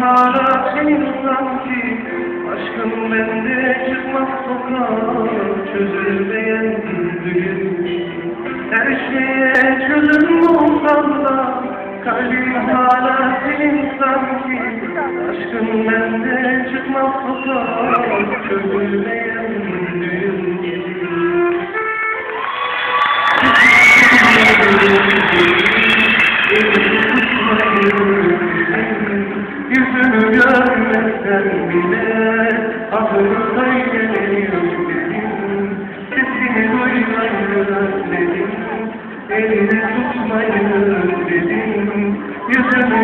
hala senin sanki Aşkın bende çıkmaz sokağa Çözülmeyen düğün Her şeye çözüm bulsam da Kalbim hala senin sanki Aşkın bende çıkmaz sokağa Çözülmeyen düğün Yüzünü Adını saymayı özledim Sesini duymayı özledim Elini tutmayı özledim Yüzünü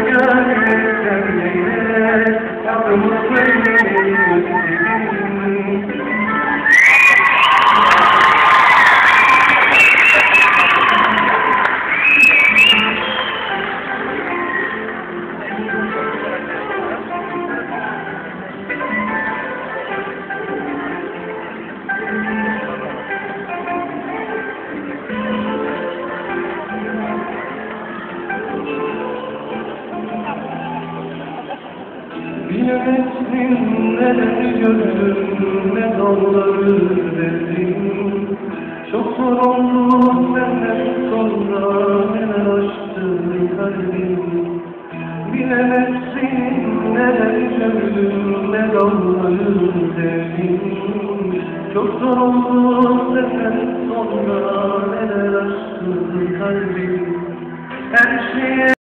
Bilemezsin neleri gördüm, ne dağları dedim. Çok zor oldu senden sonra neler açtı kalbim. Bilemezsin neleri gördüm, ne dağları dedim. Çok zor oldu senden sonra neler açtı kalbim. Her şeye